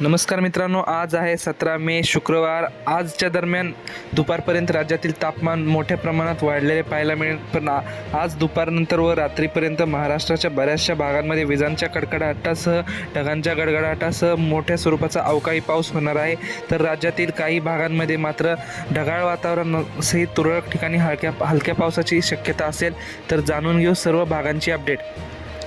नमस्कार मित्रांनो आज आहे सतरा मे शुक्रवार. आजच्या दरम्यान दुपारपर्यंत राज्यातील तापमान मोठ्या प्रमाणात वाढलेले पाहायला मिळेल. पण आज दुपारनंतर व रात्रीपर्यंत महाराष्ट्राच्या बऱ्याचशा भागांमध्ये विजांच्या कडकडाटासह ढगांच्या गडगडाटासह मोठ्या स्वरूपाचा अवकाळी पाऊस होणार आहे. तर राज्यातील काही भागांमध्ये मात्र ढगाळ वातावरण सहित तुरळक ठिकाणी हलक्या हलक्या पावसाची शक्यता असेल. तर जाणून घेऊ सर्व भागांची अपडेट.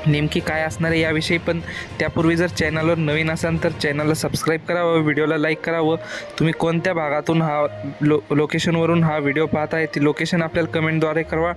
नेमकी काय असणार आहे याविषयी पण त्यापूर्वी जर चॅनलवर नवीन असाल तर चॅनलला सबस्क्राईब करावं व्हिडिओला लाईक करावं. तुम्ही कोणत्या भागातून हा लो लोकेशनवरून हा व्हिडिओ पाहत आहे ती लोकेशन आपल्याला कमेंटद्वारे कळवा.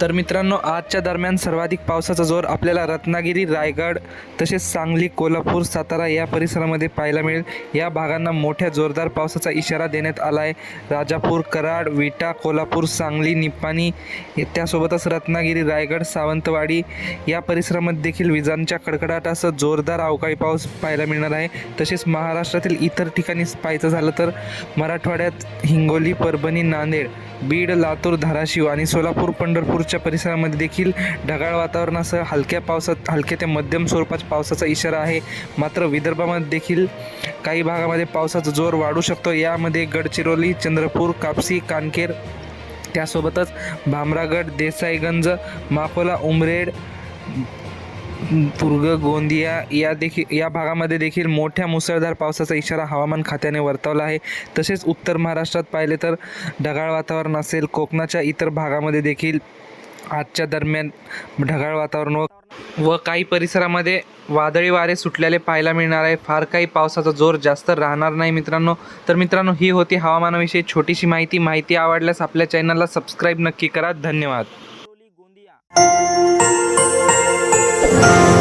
तर मित्रांनो आजच्या दरम्यान सर्वाधिक पावसाचा जोर आपल्याला रत्नागिरी रायगड तसेच सांगली कोल्हापूर सातारा या परिसरामध्ये पाहायला मिळेल. या भागांना मोठ्या जोरदार पावसाचा इशारा देण्यात आला आहे. राजापूर कराड विटा कोल्हापूर सांगली निप्पाणी त्यासोबतच रत्नागिरी रायगड सावंतवाडी या परिसरामध्ये देखील विजांच्या कडकडाटासह जोरदार अवकाळी पाऊस पाहायला मिळणार आहे. तसेच महाराष्ट्रातील इतर ठिकाणी पाहायचं झालं तर मराठवाड्यात हिंगोली परभणी नांदेड बीड लातूर धाराशिव आणि सोलापूर पंढरपूरच्या परिसरामध्ये देखील ढगाळ वातावरणासह हलक्या पावसात हलक्या ते मध्यम स्वरूपाच्या पावसाचा इशारा आहे. मात्र विदर्भामध्ये देखील काही भागामध्ये पावसाचा जोर वाढू शकतो. यामध्ये गडचिरोली चंद्रपूर कापसी कानकेर त्यासोबतच भामरागड देसाईगंज माकोला उमरेड पुर्ग गोंदिया या देखील या भागामध्ये देखील मोठ्या मुसळधार पावसाचा इशारा हवामान खात्याने वर्तवला आहे. तसेच उत्तर महाराष्ट्रात पाहिले तर ढगाळ वातावरण असेल. कोकणाच्या इतर भागामध्ये देखील आजच्या दरम्यान ढगाळ वातावरण व व काही परिसरामध्ये वादळी वारे सुटलेले पाहायला मिळणार आहे. फार काही पावसाचा जोर जास्त राहणार नाही मित्रांनो. तर मित्रांनो ही होती हवामानाविषयी छोटीशी माहिती. माहिती आवडल्यास आपल्या चॅनलला सबस्क्राईब नक्की करा. धन्यवाद. Gondia Thank you.